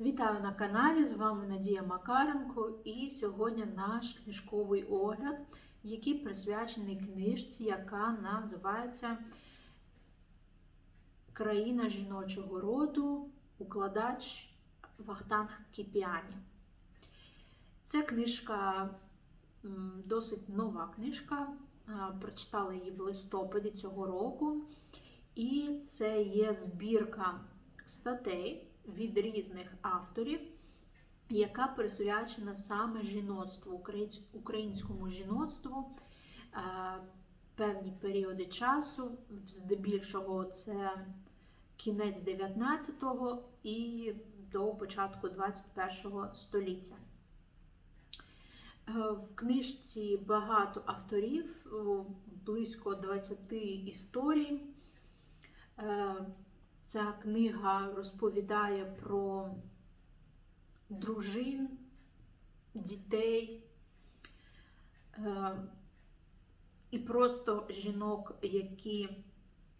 Вітаю на каналі, з вами Надія Макаренко і сьогодні наш книжковий огляд, який присвячений книжці, яка називається Країна жіночого роду, укладач Вахтанг Кіпіані. Ця книжка досить нова книжка. Прочитала її в листопаді цього року. І це є збірка статей від різних авторів, яка присвячена саме жіноцтву, українському жіноцтву е, певні періоди часу, здебільшого це кінець 19-го і до початку 21-го століття. Е, В книжці багато авторів, близько 20 історій. Ця книга розповідає про дружин, дітей е, і просто жінок, які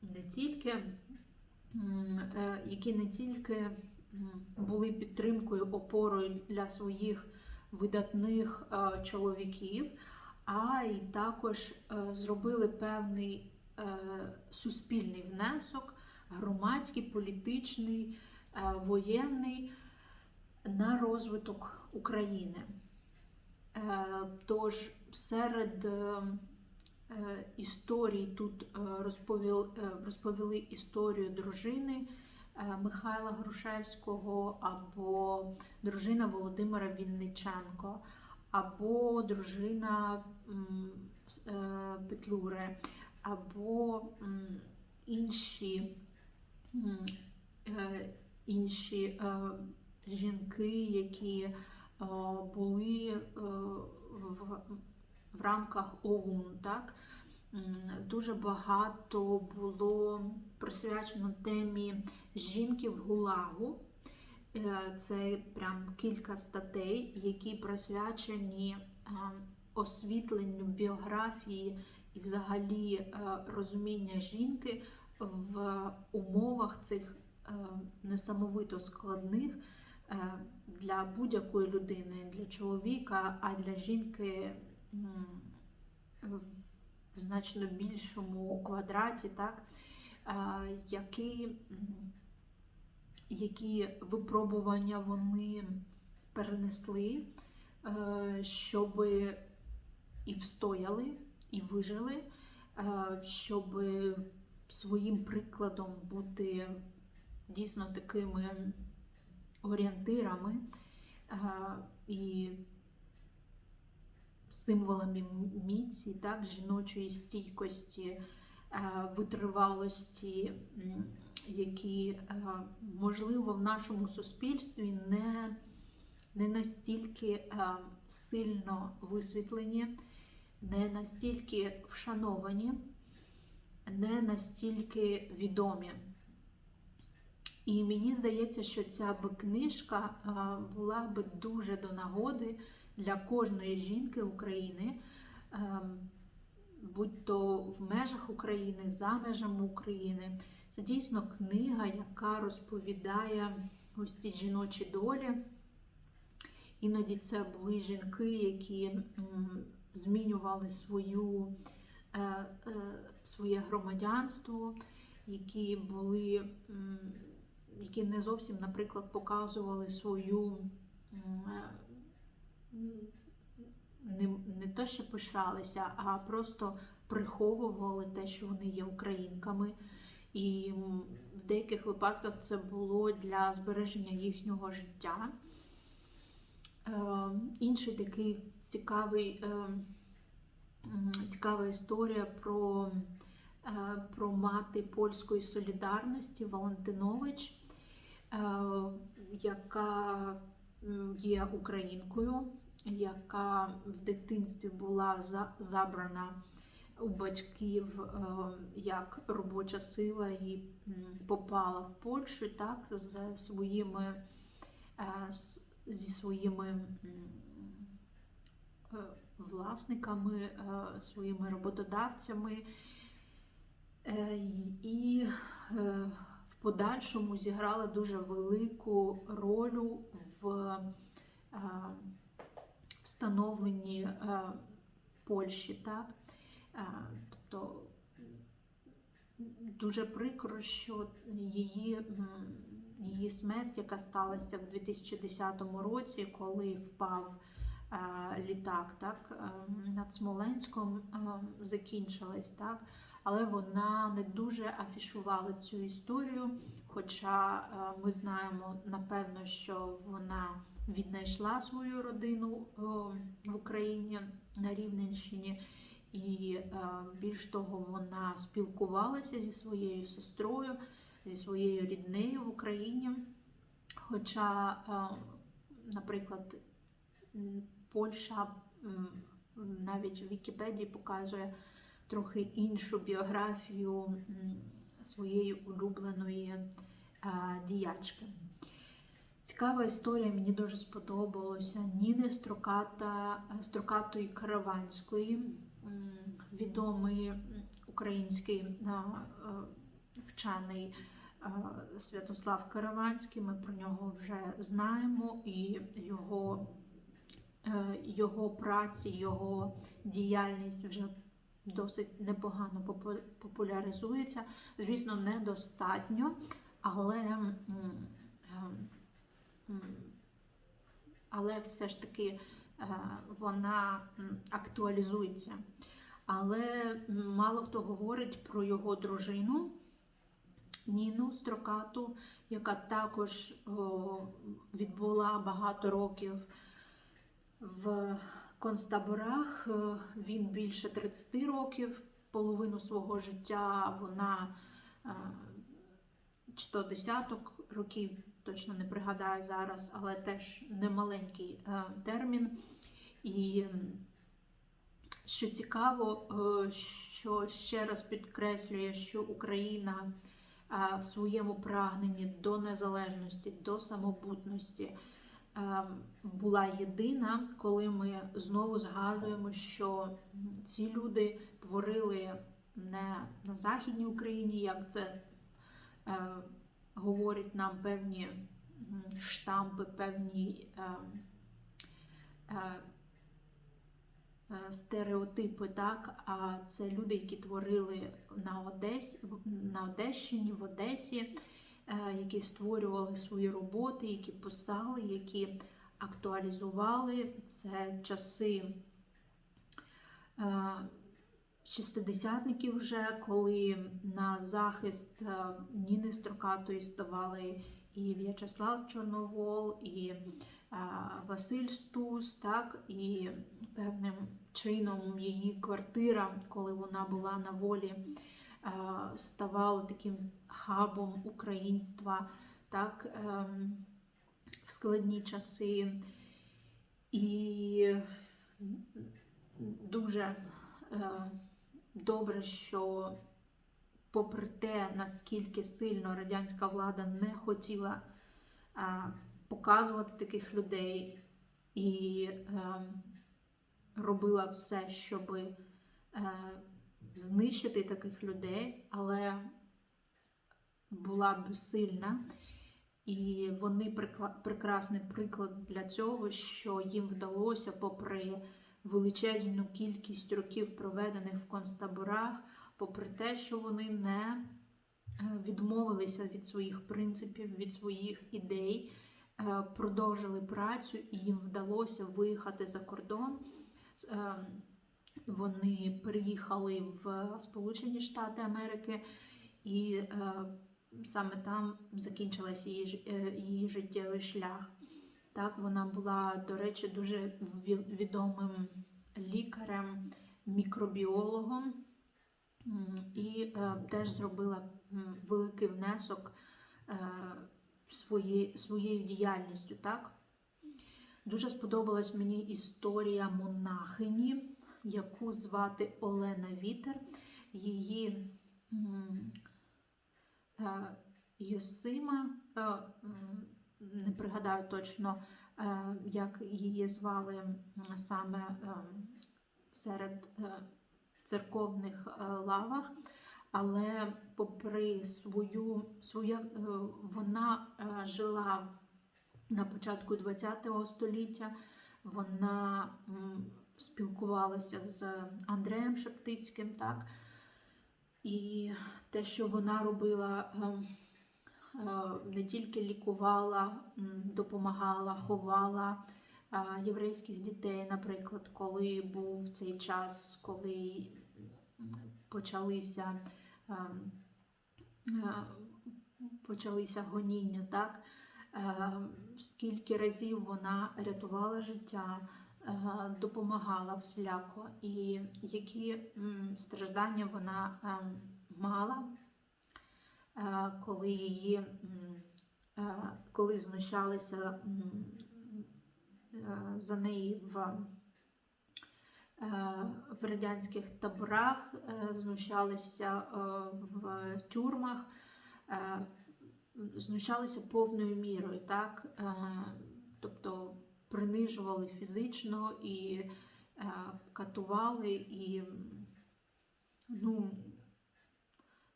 не тільки, е, які не тільки були підтримкою, опорою для своїх видатних е, чоловіків, а й також зробили певний суспільний внесок громадський, політичний, е, воєнний на розвиток України. Е, Тож серед е, історій тут розповіли, історію дружини Михайла Грушевського або дружина Володимира Вінниченко, або дружина Петлюри, або інші інші е, жінки, які е, були е, в, в рамках ОУН. Так? Дуже багато було присвячено темі жінки в Гулагу. Е, Це прям кілька статей, які присвячені е, освітленню біографії і взагалі е, розуміння жінки в умовах цих е, несамовито складних е, для будь-якої людини, для чоловіка, а для жінки в значно більшому квадраті, так, е, які, які випробування вони перенесли, щоб і встояли, і вижили, щоб своїм прикладом бути дійсно такими орієнтирами і символами міці, так, жіночої стійкості, витривалості, які, можливо, в нашому суспільстві не, не настільки сильно висвітлені, не настільки вшановані не настільки відомі. І мені здається, що ця би книжка була би дуже до нагоди для кожної жінки України, будь то в межах України, за межами України. Це дійсно книга, яка розповідає ось ці жіночі долі. Іноді це були жінки, які змінювали свою своє громадянство, які були, які не зовсім, наприклад, показували свою е, не, не те, що пишалися, а просто приховували те, що вони є українками. І в деяких випадках це було для збереження їхнього життя. Е, Інший такий цікавий, е, м, цікава історія про, е, про мати польської солідарності Валентинович, е, яка є українкою, яка в дитинстві була забрана у батьків е, як робоча сила і попала в Польщу так, з своїми, зі своїми власниками, е, своїми роботодавцями. Е, І е, в подальшому зіграла дуже велику роль в встановленні Польщі. Так? Тобто дуже прикро, що її, її смерть, яка сталася в 2010 році, коли впав літак так, е, над Смоленськом, е, закінчилась. Так? Але вона не дуже афішувала цю історію. Хоча е, ми знаємо напевно, що вона віднайшла свою родину е, в Україні на Рівненщині. І е, більш того, вона спілкувалася зі своєю сестрою, зі своєю ріднею в Україні. Хоча, е, наприклад, Польща навіть в Вікіпедії показує трохи іншу біографію своєї улюбленої е, діячки. Цікава історія, мені дуже сподобалося. Ніни Строката, Строкатої Караванської, відомий український е, е, вчений Святослав Караванський. Ми про нього вже знаємо, і його, його праці, його діяльність вже досить непогано популяризується. Звісно, недостатньо, але. м, е, М, але все ж таки е, вона актуалізується. Але мало хто говорить про його дружину Ніну Строкату, яка також о, відбула багато років в концтаборах. Е, Він більше 30 років, половину свого життя вона е, чи то десяток років, точно не пригадаю зараз, але теж немаленький е, термін. І що цікаво, що ще раз підкреслює, що Україна в своєму прагненні до незалежності, до самобутності була єдина, коли ми знову згадуємо, що ці люди творили не на Західній Україні, як це е, говорять нам певні штампи, певні е, е, е, стереотипи, так? а це люди, які творили на, Одесі, на Одещині, в Одесі, які створювали свої роботи, які писали, які актуалізували це часи. е, Шістидесятників вже, коли на захист е, Ніни Строкатої ставали і В'ячеслав Чорновол, і е, Василь Стус, так, і певним чином її квартира, коли вона була на волі, ставала таким хабом українства так, ем, в складні часи. І дуже е, добре, що попри те, наскільки сильно радянська влада не хотіла е, показувати таких людей і е, робила все, щоб е, знищити таких людей, але була безсильна. І вони прекрасний приклад для цього, що їм вдалося, попри величезну кількість років, проведених в концтаборах, попри те, що вони не е, відмовилися від своїх принципів, від своїх ідей, е, продовжили працю, і їм вдалося виїхати за кордон. Вони приїхали в Сполучені Штати Америки, і е, саме там закінчилася її, е, її життєвий шлях. Так, вона була, до речі, дуже відомим лікарем, мікробіологом і е, теж зробила великий внесок е, свої, своєю діяльністю. Так? Дуже сподобалась мені історія монахині, яку звати Олена Вітер. Її е, Йосима, е, не пригадаю точно, е, як її звали саме серед церковних лавах, але попри свою, своє, е, вона жила на початку ХХ століття, вона спілкувалася з Андреєм Шептицьким, так? І те, що вона робила, е, е, не тільки лікувала, допомагала, ховала е, єврейських дітей, наприклад, коли був цей час, коли почалися, е, е, почалися гоніння, так? Е, Скільки разів вона рятувала життя, допомагала всіляко, і які страждання вона е, мала, е, коли її е, коли знущалися е, за неї в, е, в радянських таборах, е, знущалися е, в тюрмах. е, Знущалися повною мірою, так? Е, тобто принижували фізично і е, катували, і ну,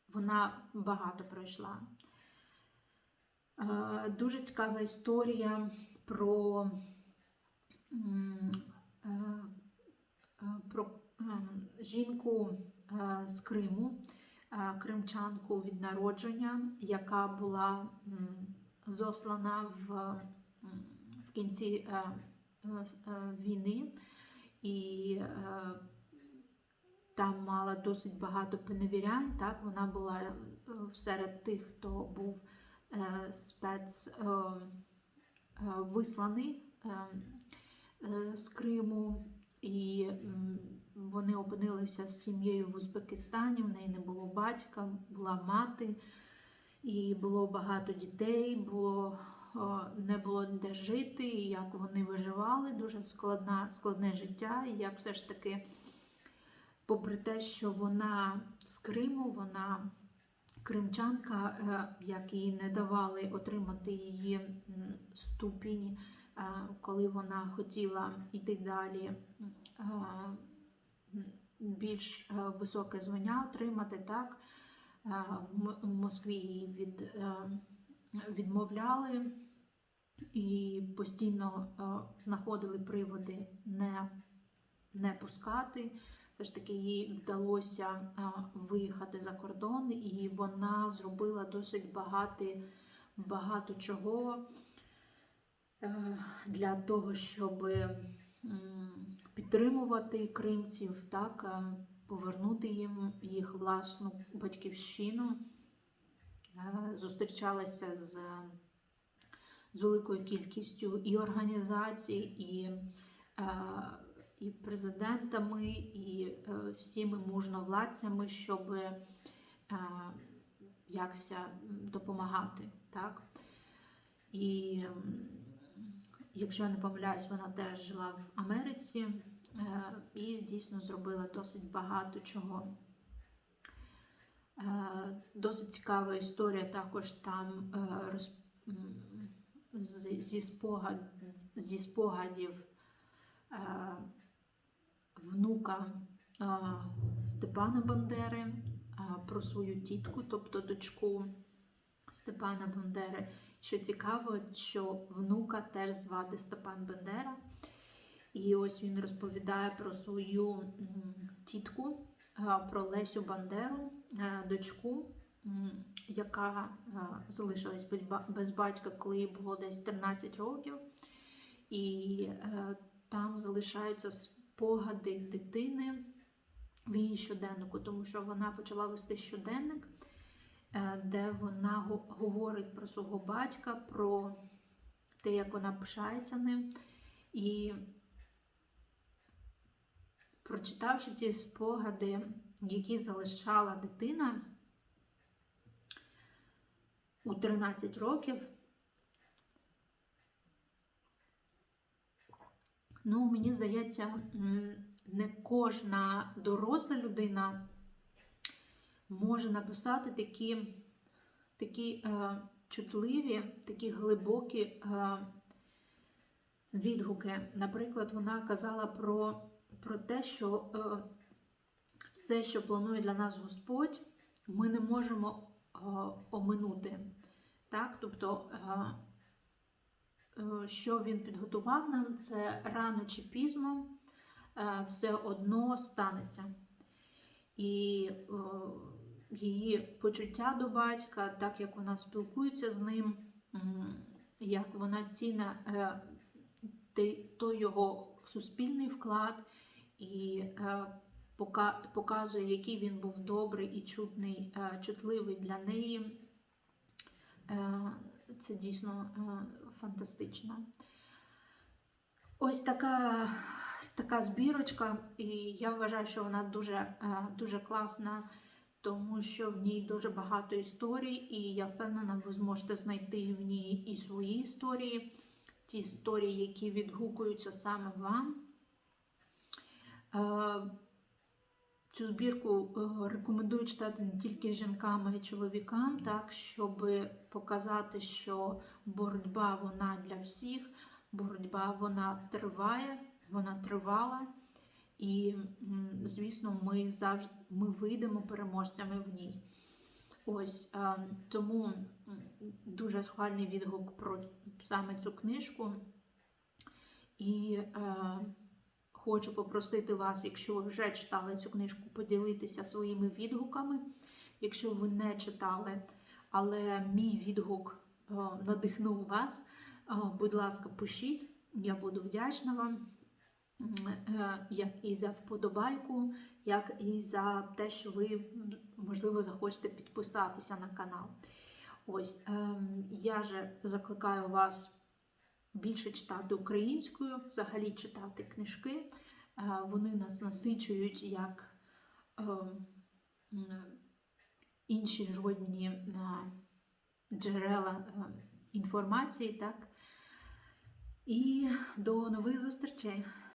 вона багато пройшла. Е, Дуже цікава історія про, е, е, про е, жінку е, з Криму, кримчанку від народження, яка була зослана в, в кінці е, е, е, війни, і там мала досить багато поневірянь. Так? Вона була серед тих, хто був спец висланий з Криму. І вони опинилися з сім'єю в Узбекистані. В неї не було батька, була мати, і було багато дітей, було, не було де жити, і як вони виживали. Дуже складна, складне життя. І як все ж таки, попри те, що вона з Криму, вона кримчанка, е, як їй не давали отримати її ступінь, е, коли вона хотіла йти далі. е, більш е, високе звання отримати, так Е, в Москві від, е, відмовляли і постійно е, знаходили приводи не, не пускати. Все ж таки їй вдалося е, виїхати за кордон, і вона зробила досить багато, багато чого е, для того, щоб підтримувати кримців, так, повернути їм їх власну батьківщину, зустрічалася з, з великою кількістю і організацій, і, е, і президентами, і е, всіми мужновладцями, щоб е, якся допомагати. Так? І якщо я не помиляюсь, вона теж жила в Америці е, і дійсно зробила досить багато чого. Е, Досить цікава історія також там е, зі, спогад, зі спогадів е, внука Степана Бандери про свою тітку, тобто дочку Степана Бандери. Що цікаво, що внука теж звати Степан Бандера. І ось він розповідає про свою тітку, про Лесю Бандеру, е, дочку, яка е, залишилась без батька, коли їй було десь 13 років. І е, там залишаються спогади дитини в її щоденнику, тому що вона почала вести щоденник, е, де вона говорить про свого батька, про те, як вона пишається ним. І прочитавши ті спогади, які залишала дитина у 13 років, ну, мені здається, не кожна доросла людина може написати такі, такі е, чутливі, такі глибокі е, відгуки. Наприклад, вона казала про, про те, що е, все, що планує для нас Господь, ми не можемо е, оминути. Так? Тобто, е, що він підготував нам, це рано чи пізно все одно станеться. І її почуття до батька, так як вона спілкується з ним, як вона ціна той його суспільний вклад і е, пока, показує, який він був добрий і чутний, е, чутливий для неї. Е, Це дійсно фантастично. Ось така, така збірочка, і я вважаю, що вона дуже, дуже класна, тому що в ній дуже багато історій, і я впевнена, ви зможете знайти в ній і свої історії, ті історії, які відгукуються саме вам. Цю збірку е, рекомендую читати не тільки жінкам, а й чоловікам, так, щоб показати, що боротьба вона для всіх, боротьба вона триває, вона тривала. І, звісно, ми завжди ми вийдемо переможцями в ній. Ось тому дуже схвальний відгук про саме цю книжку. І е, хочу попросити вас, якщо ви вже читали цю книжку, поділитися своїми відгуками. Якщо ви не читали, але мій відгук е, надихнув вас, е, будь ласка, пишіть, я буду вдячна вам. Е, Як і за вподобайку, як і за те, що ви, можливо, захочете підписатися на канал. Ось ем, я же закликаю вас більше читати українською, взагалі читати книжки. Е, Вони нас насичують як ем, інші жодні е, джерела е, інформації, так? І до нових зустрічей!